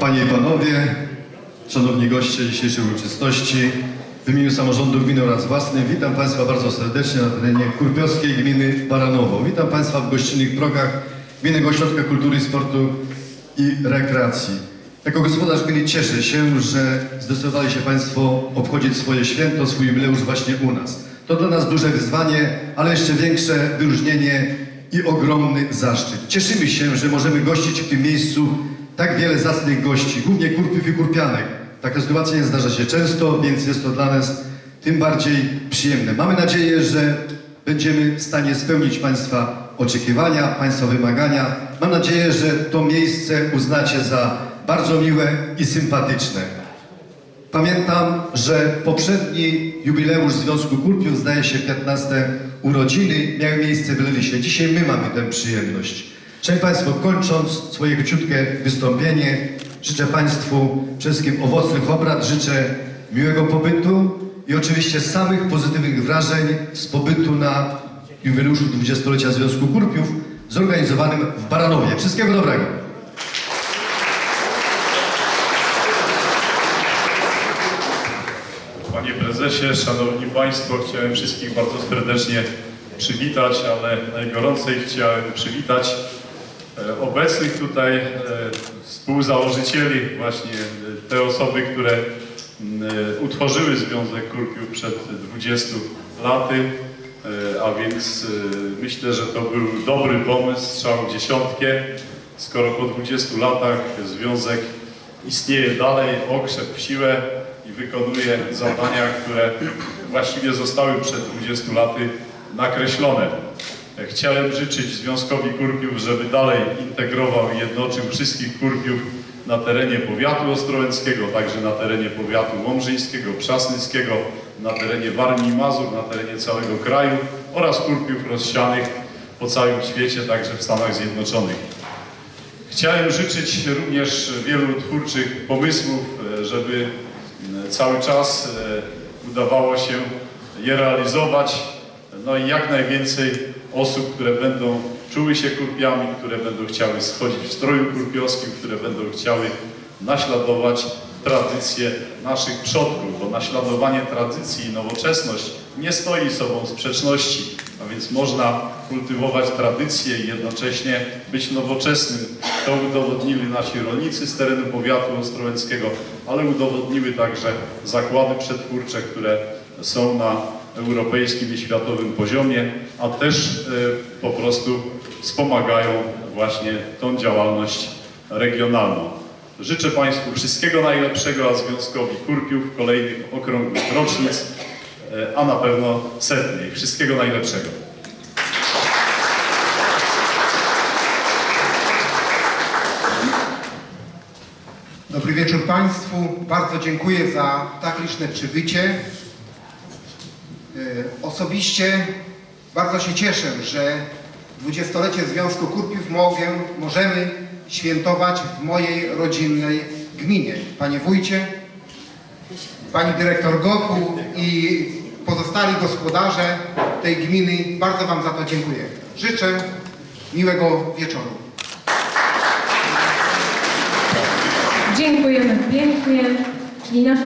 Panie i Panowie, Szanowni goście dzisiejszej uroczystości, w imieniu samorządu gminy oraz własnym witam Państwa bardzo serdecznie na terenie kurpiowskiej gminy Baranowo. Witam Państwa w gościnnych progach Gminnego Ośrodka Kultury, Sportu i Rekreacji. Jako gospodarz gminy cieszę się, że zdecydowali się Państwo obchodzić swoje święto, swój jubileusz właśnie u nas. To dla nas duże wyzwanie, ale jeszcze większe wyróżnienie i ogromny zaszczyt. Cieszymy się, że możemy gościć w tym miejscu tak wiele zacnych gości, głównie kurpiów i kurpianek. Taka sytuacja nie zdarza się często, więc jest to dla nas tym bardziej przyjemne. Mamy nadzieję, że będziemy w stanie spełnić Państwa oczekiwania, Państwa wymagania. Mam nadzieję, że to miejsce uznacie za bardzo miłe i sympatyczne. Pamiętam, że poprzedni jubileusz Związku Kurpiów, zdaje się 15 urodziny, miały miejsce w Lewisie. Dzisiaj my mamy tę przyjemność. Szanowni Państwo, kończąc swoje króciutkie wystąpienie, życzę Państwu wszystkim owocnych obrad, życzę miłego pobytu i oczywiście samych pozytywnych wrażeń z pobytu na jubileuszu 20-lecia Związku Kurpiów zorganizowanym w Baranowie. Wszystkiego dobrego! Panie prezesie, szanowni państwo, chciałem wszystkich bardzo serdecznie przywitać, ale najgoręcej chciałem przywitać obecnych tutaj e, współzałożycieli, właśnie e, te osoby, które e, utworzyły Związek Kurpiów przed 20 laty, e, a więc e, myślę, że to był dobry pomysł, strzał w dziesiątkę, skoro po 20 latach związek istnieje dalej, okrzep w siłę i wykonuje zadania, które właściwie zostały przed 20 laty nakreślone. Chciałem życzyć Związkowi Kurpiów, żeby dalej integrował i jednoczył wszystkich Kurpiów na terenie powiatu ostrołęckiego, także na terenie powiatu łomżyńskiego, przasnyckiego, na terenie Warmii i Mazur, na terenie całego kraju oraz Kurpiów rozsianych po całym świecie, także w Stanach Zjednoczonych. Chciałem życzyć również wielu twórczych pomysłów, e, żeby cały czas e, udawało się je realizować. No i jak najwięcej osób, które będą czuły się kurpiami, które będą chciały schodzić w stroju kurpiowskim, które będą chciały naśladować tradycje naszych przodków, bo naśladowanie tradycji i nowoczesność nie stoi sobą sprzeczności, a więc można kultywować tradycje i jednocześnie być nowoczesnym. To udowodnili nasi rolnicy z terenu powiatu ostrołęckiego, ale udowodniły także zakłady przetwórcze, które są na europejskim i światowym poziomie, a też e, po prostu wspomagają właśnie tą działalność regionalną. Życzę Państwu wszystkiego najlepszego, a Związkowi Kurpiów kolejnych okrągłych rocznic, e, a na pewno setnej. Wszystkiego najlepszego. Dobry wieczór Państwu. Bardzo dziękuję za tak liczne przybycie. E, Osobiście bardzo się cieszę, że dwudziestolecie Związku Kurpiów mogę, możemy świętować w mojej rodzinnej gminie. Panie wójcie, pani dyrektor Goku i pozostali gospodarze tej gminy, bardzo Wam za to dziękuję. Życzę miłego wieczoru. Dziękujemy pięknie.